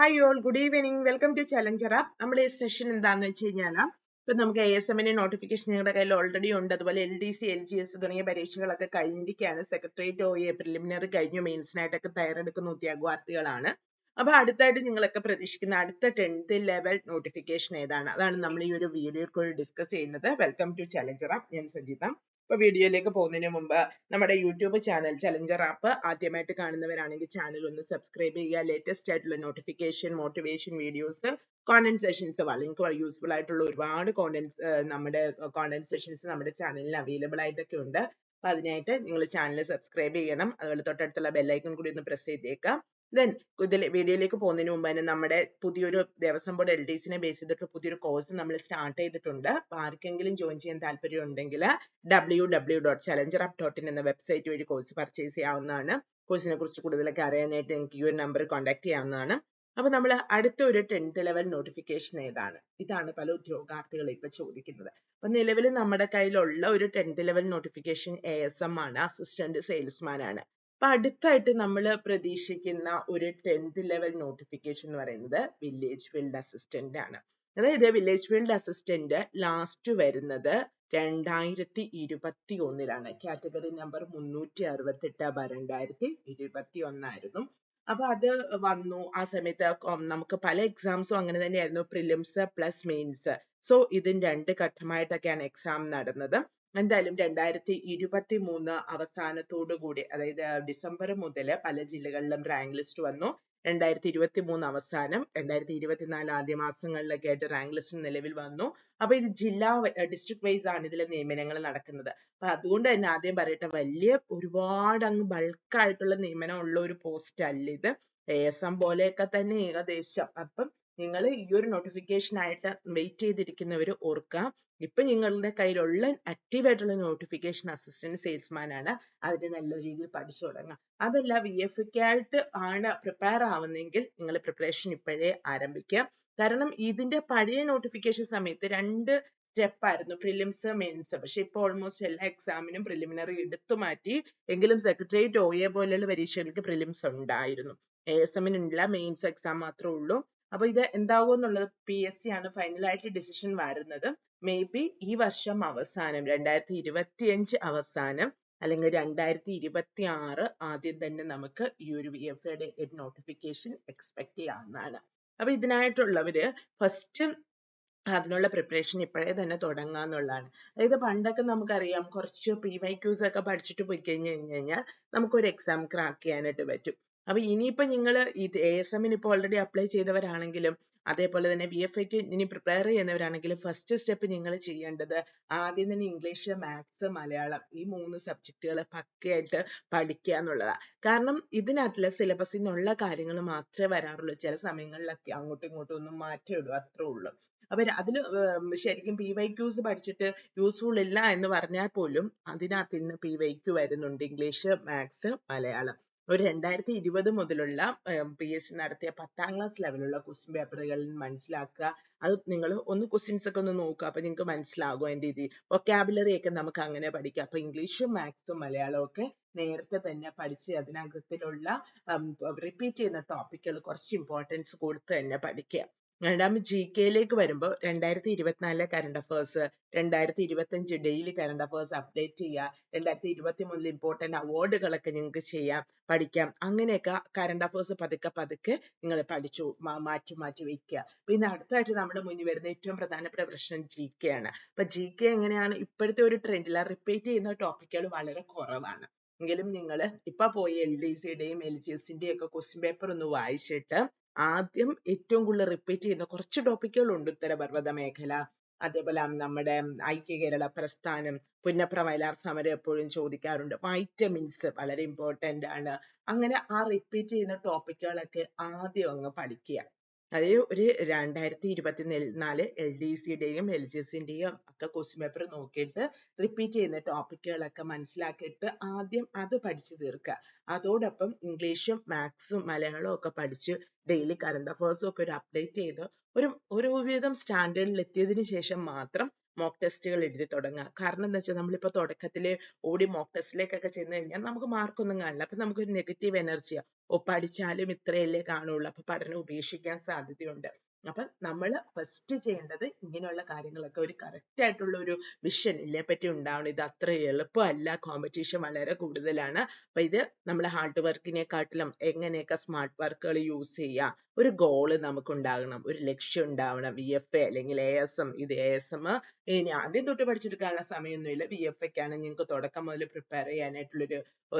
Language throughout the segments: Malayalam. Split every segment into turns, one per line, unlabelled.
Hi all good evening welcome to challenger app നമ്മുടെ ഈ സെഷൻ എന്താണെന്ന് വെച്ച് കഴിഞ്ഞാൽ ഇപ്പൊ നമുക്ക് എ എസ് എമ്മിന്റെ നോട്ടിഫിക്കേഷൻ നിങ്ങളുടെ കയ്യിൽ ഓൾറെഡി ഉണ്ട്. അതുപോലെ L D C L G S തുടങ്ങിയ പരീക്ഷകളൊക്കെ കഴിഞ്ഞിരിക്കുകയാണ്. സെക്രട്ടേറിയറ്റ് ഒ എ പ്രിലിമിനറി കഴിഞ്ഞു മെയിൻസിനായിട്ടൊക്കെ തയ്യാറെടുക്കുന്ന ഉദ്യോഗാർത്ഥികളാണ്. അപ്പൊ അടുത്തായിട്ട് നിങ്ങളൊക്കെ പ്രതീക്ഷിക്കുന്ന അടുത്ത ടെൻത്ത് ലെവൽ നോട്ടിഫിക്കേഷൻ ഏതാണ്? അതാണ് നമ്മൾ ഈ ഒരു വീഡിയോയിൽ കൂടി ഡിസ്കസ് ചെയ്യുന്നത്. വെൽക്കം ടു ചലഞ്ചർ ഞാൻ സജിത ഇപ്പൊ വീഡിയോയിലേക്ക് പോകുന്നതിന് മുമ്പ് നമ്മുടെ യൂട്യൂബ് ചാനൽ ചലഞ്ചർ ആപ്പ് ആദ്യമായിട്ട് കാണുന്നവരാണെങ്കിൽ ചാനൽ ഒന്ന് സബ്സ്ക്രൈബ് ചെയ്യുക. ലേറ്റസ്റ്റ് ആയിട്ടുള്ള notification motivation videos content sessions വളരെ യൂസ്ഫുൾ ആയിട്ടുള്ള ഒരുപാട് കോണ്ടന്റ് നമ്മുടെ കോണ്ടന്റ് സെഷൻസ് നമ്മുടെ ചാനലിൽ അവൈലബിൾ ആയിട്ടൊക്കെ ഉണ്ട്. അപ്പൊ അതിനായിട്ട് നിങ്ങൾ ചാനൽ സബ്സ്ക്രൈബ് ചെയ്യണം. അതുപോലെ തൊട്ടടുത്തുള്ള ബെല്ലൈക്കൺ കൂടി ഒന്ന് പ്രസ് ചെയ്തേക്കാം. ദെൻ ഇതിൽ വീഡിയോയിലേക്ക് പോകുന്നതിന് മുമ്പ് തന്നെ നമ്മുടെ പുതിയൊരു ദേവസ്വം ബോർഡ് എൽ ഡി സിനെ ബേസ് ചെയ്തിട്ട് പുതിയൊരു കോഴ്സ് നമ്മൾ സ്റ്റാർട്ട് ചെയ്തിട്ടുണ്ട്. അപ്പോൾ ആർക്കെങ്കിലും ജോയിൻ ചെയ്യാൻ താല്പര്യം ഉണ്ടെങ്കിൽ W W dot challenger app dot in എന്ന വെബ്സൈറ്റ് വഴി കോഴ്സ് പർച്ചേസ് ചെയ്യാവുന്നതാണ്. കോഴ്സിനെ കുറിച്ച് കൂടുതലൊക്കെ അറിയാനായിട്ട് നിങ്ങൾക്ക് ഈ ഒരു നമ്പർ കോൺടാക്ട് ചെയ്യാവുന്നതാണ്. അപ്പോൾ നമ്മൾ അടുത്ത ഒരു ടെൻത്ത് ലെവൽ നോട്ടിഫിക്കേഷൻ ഏതാണ്? ഇതാണ് പല ഉദ്യോഗാർത്ഥികളും ഇപ്പോൾ ചോദിക്കുന്നത്. അപ്പൊ നിലവിൽ നമ്മുടെ കയ്യിലുള്ള ഒരു tenth level notification A S M ആണ്. അസിസ്റ്റന്റ് സെയിൽസ്മാൻ ആണ്. അപ്പൊ അടുത്തായിട്ട് നമ്മൾ പ്രതീക്ഷിക്കുന്ന ഒരു ടെൻത്ത് ലെവൽ നോട്ടിഫിക്കേഷൻ എന്ന് പറയുന്നത് വില്ലേജ് ഫീൽഡ് അസിസ്റ്റന്റ് ആണ്. അതായത് വില്ലേജ് ഫീൽഡ് അസിസ്റ്റന്റ് ലാസ്റ്റ് വരുന്നത് രണ്ടായിരത്തി ഇരുപത്തി ഒന്നിലാണ് കാറ്റഗറി നമ്പർ മുന്നൂറ്റി അറുപത്തെട്ട് ബ രണ്ടായിരത്തി ഇരുപത്തി ഒന്നായിരുന്നു അപ്പൊ അത് വന്നു. ആ സമയത്ത് നമുക്ക് പല എക്സാംസും അങ്ങനെ തന്നെയായിരുന്നു. പ്രിലിംസ് പ്ലസ് മെയിൻസ് സോ ഇതിന് രണ്ട് ഘട്ടമായിട്ടൊക്കെയാണ് എക്സാം നടന്നത്. എന്തായാലും രണ്ടായിരത്തി ഇരുപത്തി മൂന്ന് അവസാനത്തോടു കൂടി അതായത് ഡിസംബർ മുതൽ പല ജില്ലകളിലും റാങ്ക് ലിസ്റ്റ് വന്നു. രണ്ടായിരത്തി ഇരുപത്തി മൂന്ന് അവസാനം രണ്ടായിരത്തി ഇരുപത്തിനാല് ആദ്യ മാസങ്ങളിലൊക്കെ ആയിട്ട് റാങ്ക് ലിസ്റ്റ് നിലവിൽ വന്നു. അപ്പൊ ഇത് ജില്ലാ ഡിസ്ട്രിക്ട് വൈസ് ആണ് ഇതിലെ നിയമനങ്ങൾ നടക്കുന്നത്. അപ്പൊ അതുകൊണ്ട് തന്നെ ആദ്യം പറയട്ടെ വലിയ ഒരുപാട് അങ്ങ് ബൾക്കായിട്ടുള്ള നിയമനം ഉള്ള ഒരു പോസ്റ്റ് അല്ല ഇത്. എ എസ് എം പോലെയൊക്കെ തന്നെ ഏകദേശം. അപ്പം നിങ്ങൾ ഈ ഒരു നോട്ടിഫിക്കേഷൻ ആയിട്ട് വെയിറ്റ് ചെയ്തിരിക്കുന്നവർ ഓർക്കുക. ഇപ്പൊ നിങ്ങളുടെ കയ്യിലുള്ള ആക്റ്റീവ് ആയിട്ടുള്ള നോട്ടിഫിക്കേഷൻ അസിസ്റ്റന്റ് സെയിൽസ്മാൻ ആണ് അതിന് നല്ല രീതിയിൽ പഠിച്ചു തുടങ്ങാം അതല്ല വി എഫ് ആയിട്ട് ആണ് പ്രിപ്പയർ ആവുന്നെങ്കിൽ നിങ്ങൾ പ്രിപ്പറേഷൻ ഇപ്പോഴേ ആരംഭിക്കുക. കാരണം ഇതിന്റെ പഴയ നോട്ടിഫിക്കേഷൻ സമയത്ത് രണ്ട് സ്റ്റെപ്പ് ആയിരുന്നു. പ്രിലിംസ് മെയിൻസ് പക്ഷെ ഇപ്പൊ ഓൾമോസ്റ്റ് എല്ലാ എക്സാമിനും പ്രിലിമിനറി എടുത്തു മാറ്റി. എങ്കിലും സെക്രട്ടേറിയറ്റ് ഒ എ പോലെയുള്ള പരീക്ഷകൾക്ക് പ്രിലിംസ് ഉണ്ടായിരുന്നു. എ എസ് എമ്മിനുള്ള മെയിൻസ് എക്സാം മാത്രമേ ഉള്ളൂ. അപ്പൊ ഇത് എന്താവും എന്നുള്ളത് പി എസ് സി ആണ് ഫൈനലായിട്ട് ഡിസിഷൻ വരുന്നത്. മേ ബി ഈ വർഷം അവസാനം രണ്ടായിരത്തി ഇരുപത്തിയഞ്ച് അവസാനം അല്ലെങ്കിൽ രണ്ടായിരത്തി ഇരുപത്തി ആറ് ആദ്യം തന്നെ നമുക്ക് ഈ ഒരു വി എഫ് എയുടെ നോട്ടിഫിക്കേഷൻ എക്സ്പെക്ട് ചെയ്യാവുന്നതാണ്. അപ്പൊ ഇതിനായിട്ടുള്ളവര് ഫസ്റ്റ് അതിനുള്ള പ്രിപ്പറേഷൻ ഇപ്പോഴേ തന്നെ തുടങ്ങാന്നുള്ളതാണ് അതായത് പണ്ടൊക്കെ നമുക്കറിയാം കുറച്ച് പി വൈ ക്യൂസ് ഒക്കെ പഠിച്ചിട്ട് പോയി കഴിഞ്ഞു കഴിഞ്ഞാൽ നമുക്കൊരു എക്സാം ക്രാക്ക് ചെയ്യാനായിട്ട് പറ്റും. അപ്പൊ ഇനിയിപ്പോ നിങ്ങൾ ഇത് എ എസ് എമ്മിന് ഇപ്പോൾ ഓൾറെഡി അപ്ലൈ ചെയ്തവരാണെങ്കിലും അതേപോലെ തന്നെ ബി എഫ് ഐക്ക് ഇനി പ്രിപ്പയർ ചെയ്യുന്നവരാണെങ്കിലും ഫസ്റ്റ് സ്റ്റെപ്പ് നിങ്ങൾ ചെയ്യേണ്ടത് ആദ്യം തന്നെ ഇംഗ്ലീഷ് മാത്സ് മലയാളം ഈ മൂന്ന് സബ്ജക്റ്റുകൾ പക്കയായിട്ട് പഠിക്കുക എന്നുള്ളതാണ് കാരണം ഇതിനകത്തുള്ള സിലബസിൽ നിന്നുള്ള കാര്യങ്ങൾ മാത്രമേ വരാറുള്ളൂ. ചില സമയങ്ങളിലൊക്കെ അങ്ങോട്ടും ഇങ്ങോട്ടും ഒന്നും മാറ്റേ ഉള്ളൂ അത്രേ ഉള്ളൂ. അപ്പൊ അതിൽ ശരിക്കും പി വൈ ക്യൂസ് പഠിച്ചിട്ട് യൂസ്ഫുൾ ഇല്ല എന്ന് പറഞ്ഞാൽ പോലും അതിനകത്ത് ഇന്ന് പി വൈ ക്യൂ വരുന്നുണ്ട്. English maths Malayalam. ഒരു രണ്ടായിരത്തി ഇരുപത് മുതലുള്ള പി എസ് സി നടത്തിയ പത്താം ക്ലാസ് ലെവലുള്ള ക്വസ്റ്റ്യൻ പേപ്പറുകളിൽ മനസ്സിലാക്കുക. അത് നിങ്ങൾ ഒന്ന് ക്വസ്റ്റ്യൻസ് ഒക്കെ ഒന്ന് നോക്കുക. അപ്പൊ നിങ്ങൾക്ക് മനസ്സിലാകും അതിന്റെ ഇത്. വൊക്കാബുലറി ഒക്കെ നമുക്ക് അങ്ങനെ പഠിക്കാം. അപ്പൊ ഇംഗ്ലീഷും മാത്സും മലയാളവും ഒക്കെ നേരത്തെ തന്നെ പഠിച്ച് അതിനകത്തിലുള്ള റിപ്പീറ്റ് ചെയ്യുന്ന ടോപ്പിക്കുകൾ കുറച്ച് ഇമ്പോർട്ടൻസ് കൊടുത്ത് തന്നെ പഠിക്കുക. രണ്ടാമത് ജി കെയിലേക്ക് വരുമ്പോൾ രണ്ടായിരത്തി ഇരുപത്തിനാലിലെ കറണ്ട് അഫേഴ്സ് രണ്ടായിരത്തി ഇരുപത്തഞ്ച് ഡെയിലി കറണ്ട് അഫേഴ്സ് അപ്ഡേറ്റ് ചെയ്യുക രണ്ടായിരത്തി ഇരുപത്തി മൂന്നിൽ ഇമ്പോർട്ടന്റ് അവാർഡുകളൊക്കെ നിങ്ങൾക്ക് ചെയ്യാം പഠിക്കാം. അങ്ങനെയൊക്കെ കറണ്ട് അഫേഴ്സ് പതുക്കെ പതുക്കെ നിങ്ങൾ പഠിച്ചു മാറ്റി മാറ്റി വെക്കുക പിന്നെ അടുത്തായിട്ട് നമ്മുടെ മുന്നിൽ വരുന്ന ഏറ്റവും പ്രധാനപ്പെട്ട പ്രശ്നം ജി കെ ആണ്. അപ്പൊ ജി കെ എങ്ങനെയാണ്? ഇപ്പോഴത്തെ ഒരു ട്രെൻഡിൽ റിപ്പീറ്റ് ചെയ്യുന്ന ടോപ്പിക്കുകൾ വളരെ കുറവാണ്. എങ്കിലും നിങ്ങൾ ഇപ്പൊ പോയി എൽ ഡി സിയുടെയും എൽ ജി എസിന്റെയും ഒക്കെ ക്വസ്റ്റ്യൻ പേപ്പർ ഒന്ന് വായിച്ചിട്ട് ആദ്യം ഏറ്റവും കൂടുതൽ റിപ്പീറ്റ് ചെയ്യുന്ന കുറച്ച് ടോപ്പിക്കുകളുണ്ട് ഉത്തരപർവത മേഖല അതേപോലെ നമ്മുടെ ഐക്യ കേരള പ്രസ്ഥാനം പുന്നപ്ര വയലാർ സമരം എപ്പോഴും ചോദിക്കാറുണ്ട്. വൈറ്റമിൻസ് വളരെ ഇമ്പോർട്ടന്റ് ആണ്. അങ്ങനെ ആ റിപ്പീറ്റ് ചെയ്യുന്ന ടോപ്പിക്കുകളൊക്കെ ആദ്യം അങ്ങ് പഠിക്കുക. അതായത് ഒരു രണ്ടായിരത്തി ഇരുപത്തി നാല് എൽ ഡി സിയുടെയും എൽ ജി ഒക്കെ ക്വസ്റ്റ്യൻ പേപ്പർ നോക്കിയിട്ട് റിപ്പീറ്റ് ചെയ്യുന്ന ടോപ്പിക്കുകളൊക്കെ മനസ്സിലാക്കിയിട്ട് ആദ്യം അത് പഠിച്ചു തീർക്കുക. അതോടൊപ്പം ഇംഗ്ലീഷും മാത്സും മലയാളവും ഒക്കെ പഠിച്ച് ഡെയിലി കറണ്ട് അഫേഴ്സും ഒക്കെ ഒരു അപ്ഡേറ്റ് ചെയ്ത് ഒരു ഒരു ഒരുവിധം സ്റ്റാൻഡേർഡിൽ എത്തിയതിനു ശേഷം മാത്രം മോക്ക് ടെസ്റ്റുകൾ എഴുതി തുടങ്ങുക. കാരണം എന്താ വെച്ചാൽ നമ്മളിപ്പോൾ തുടക്കത്തിൽ ഓടി മോക്ക് ടെസ്റ്റിലേക്കൊക്കെ ചെന്ന് കഴിഞ്ഞാൽ നമുക്ക് മാർക്കൊന്നും കാണില്ല. അപ്പം നമുക്കൊരു നെഗറ്റീവ് എനർജിയാണ് ഓ പഠിച്ചാലും ഇത്രയല്ലേ കാണുള്ളൂ. അപ്പൊ പഠനം ഉപേക്ഷിക്കാൻ സാധ്യതയുണ്ട്. അപ്പൊ നമ്മൾ ഫസ്റ്റ് ചെയ്യേണ്ടത് ഇങ്ങനെയുള്ള കാര്യങ്ങളൊക്കെ ഒരു കറക്റ്റ് ആയിട്ടുള്ള ഒരു വിഷൻ ഇല്ലേ? പറ്റി ഉണ്ടാവണം. ഇത് അത്ര എളുപ്പമല്ല. കോമ്പറ്റീഷൻ വളരെ കൂടുതലാണ്. അപ്പൊ ഇത് നമ്മൾ ഹാർഡ് വർക്കിനെക്കാട്ടിലും എങ്ങനെയൊക്കെ സ്മാർട്ട് വർക്കുകൾ യൂസ് ചെയ്യാം? ഒരു ഗോൾ നമുക്ക് ഉണ്ടാകണം. ഒരു ലക്ഷ്യം ഉണ്ടാവണം. വി എഫ് എ അല്ലെങ്കിൽ എ എസ് എം ഇത് എ എസ് എം ഇനി ആദ്യം തൊട്ട് പഠിച്ചെടുക്കാനുള്ള സമയമൊന്നുമില്ല വി എഫ് എക്കാണ് നിങ്ങൾക്ക് തുടക്കം മുതൽ പ്രിപ്പയർ ചെയ്യാനായിട്ടുള്ളൊരു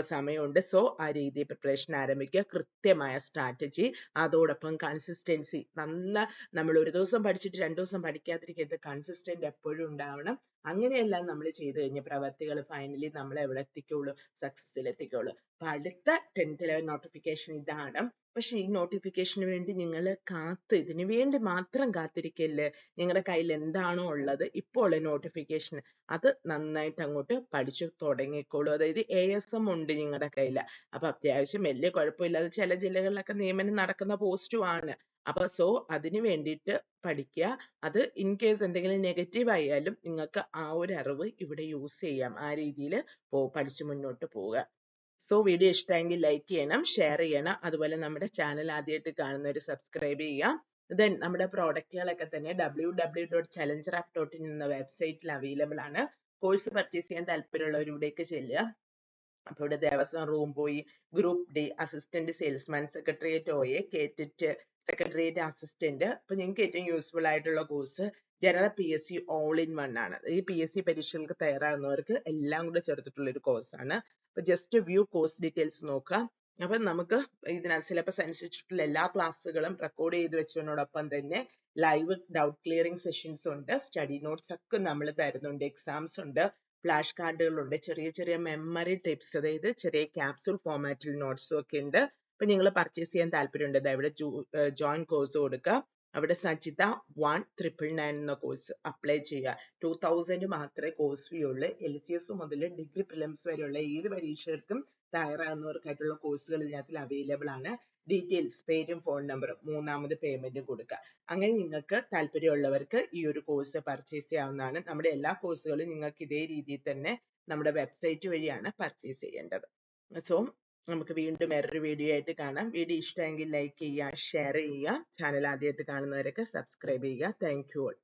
സമയമുണ്ട്. സോ ആ രീതിയിൽ പ്രിപ്പറേഷൻ ആരംഭിക്കുക. കൃത്യമായ സ്ട്രാറ്റജി അതോടൊപ്പം കൺസിസ്റ്റൻസി നല്ല നമ്മൾ ഒരു ദിവസം പഠിച്ചിട്ട് രണ്ടു ദിവസം പഠിക്കാതിരിക്കരുത് കൺസിസ്റ്റന്റ് എപ്പോഴും ഉണ്ടാവണം. അങ്ങനെയെല്ലാം നമ്മൾ ചെയ്തു കഴിഞ്ഞ പ്രവർത്തികൾ ഫൈനലി നമ്മൾ എവിടെ എത്തിക്കുള്ളൂ സക്സസിൽ എത്തിക്കുള്ളൂ അപ്പൊ അടുത്ത ടെൻത്ത് ലെവൽ നോട്ടിഫിക്കേഷൻ ഇതാണ്. പക്ഷെ ഈ നോട്ടിഫിക്കേഷന് വേണ്ടി നിങ്ങൾ കാത്ത് ഇതിനു വേണ്ടി മാത്രം കാത്തിരിക്കല്ലേ? നിങ്ങളുടെ കയ്യിൽ എന്താണോ ഉള്ളത് ഇപ്പോൾ ഉള്ള നോട്ടിഫിക്കേഷൻ അത് നന്നായിട്ട് അങ്ങോട്ട് പഠിച്ചു തുടങ്ങിക്കോളൂ. അതായത് എ എസ് എം ഉണ്ട് നിങ്ങളുടെ കയ്യിൽ അപ്പൊ അത്യാവശ്യം വലിയ കുഴപ്പമില്ലാതെ ചില ജില്ലകളിലൊക്കെ നിയമനം നടക്കുന്ന പോസ്റ്റും ആണ്. അപ്പൊ സോ അതിന് വേണ്ടിയിട്ട് പഠിക്കുക. അത് ഇൻ കേസ് എന്തെങ്കിലും നെഗറ്റീവ് ആയാലും നിങ്ങൾക്ക് ആ ഒരു അറിവ് ഇവിടെ യൂസ് ചെയ്യാം. ആ രീതിയിൽ പോ പഠിച്ചു മുന്നോട്ട് പോവുക. സോ വീഡിയോ ഇഷ്ടമെങ്കിൽ ലൈക്ക് ചെയ്യണം ഷെയർ ചെയ്യണം. അതുപോലെ നമ്മുടെ ചാനൽ ആദ്യമായിട്ട് കാണുന്നവർ സബ്സ്ക്രൈബ് ചെയ്യാം ദെൻ നമ്മുടെ പ്രോഡക്റ്റുകളൊക്കെ തന്നെ W W dot challenger app dot in എന്ന വെബ്സൈറ്റിൽ അവൈലബിൾ ആണ്. കോഴ്സ് പർച്ചേസ് ചെയ്യാൻ താല്പര്യമുള്ളവർ ഇവിടേക്ക് ചെല്ലുക. അപ്പോൾ ഇവിടെ ദേവസ്വം റൂം പോയി group D assistant salesman secretariat O A secretariat assistant അപ്പൊ നിങ്ങൾക്ക് ഏറ്റവും യൂസ്ഫുൾ ആയിട്ടുള്ള course general P S C all in one ആണ്. ഈ പി എസ് സി പരീക്ഷകൾക്ക് തയ്യാറാകുന്നവർക്ക് എല്ലാം കൂടെ ചേർത്തിട്ടുള്ള ഒരു കോഴ്സ് ആണ്. അപ്പൊ ജസ്റ്റ് വ്യൂ കോഴ്സ് ഡീറ്റെയിൽസ് നോക്കാം. അപ്പൊ നമുക്ക് ഇതിനകത്ത് സിലബസ് അനുസരിച്ചിട്ടുള്ള എല്ലാ ക്ലാസ്സുകളും റെക്കോർഡ് ചെയ്ത് വെച്ചതിനോടൊപ്പം തന്നെ ലൈവ് ഡൗട്ട് ക്ലിയറിംഗ് സെഷൻസ് ഉണ്ട്. സ്റ്റഡി നോട്ട്സ് ഒക്കെ നമ്മൾ തരുന്നുണ്ട്. എക്സാംസ് ഉണ്ട്. ഫ്ലാഷ് കാർഡുകളുണ്ട് ചെറിയ ചെറിയ മെമ്മറി ടിപ്സ് അതായത് ചെറിയ ക്യാപ്സൂൾ ഫോമാറ്റിൽ നോട്ട്സും ഒക്കെ ഉണ്ട്. അപ്പൊ നിങ്ങൾ പർച്ചേസ് ചെയ്യാൻ താല്പര്യമുണ്ട്. ഇവിടെ ജോയിൻ കോഴ്സ് കൊടുക്കുക അവിടെ സജിത വൺ ട്രിപ്പിൾ നയൻ എന്ന കോഴ്സ് അപ്ലൈ ചെയ്യുക. ടു തൗസൻഡ് മാത്രമേ കോഴ്സ് ഫീ ഉള്ളൂ. എൽ സി എസ് മുതൽ ഡിഗ്രി പ്രിലിംസ് വരെയുള്ള ഏത് പരീക്ഷകർക്കും തയ്യാറാകുന്നവർക്കായിട്ടുള്ള കോഴ്സുകൾ ഇതിനകത്ത് അവൈലബിൾ ആണ്. ഡീറ്റെയിൽസ് പേരും ഫോൺ നമ്പറും മൂന്നാമത് പേയ്മെന്റും കൊടുക്കുക അങ്ങനെ നിങ്ങൾക്ക് താല്പര്യമുള്ളവർക്ക് ഈ ഒരു കോഴ്സ് പർച്ചേസ് ചെയ്യാവുന്നതാണ്. നമ്മുടെ എല്ലാ കോഴ്സുകളും നിങ്ങൾക്ക് ഇതേ രീതിയിൽ തന്നെ നമ്മുടെ വെബ്സൈറ്റ് വഴിയാണ് പർച്ചേസ് ചെയ്യേണ്ടത്. സോ നമുക്ക് വീണ്ടും വേറൊരു വീഡിയോ ആയിട്ട് കാണാം. വീഡിയോ ഇഷ്ടമെങ്കിൽ ലൈക്ക് ചെയ്യുക ഷെയർ ചെയ്യുക. ചാനൽ ആദ്യമായിട്ട് കാണുന്നവരൊക്കെ സബ്സ്ക്രൈബ് ചെയ്യുക. Thank you all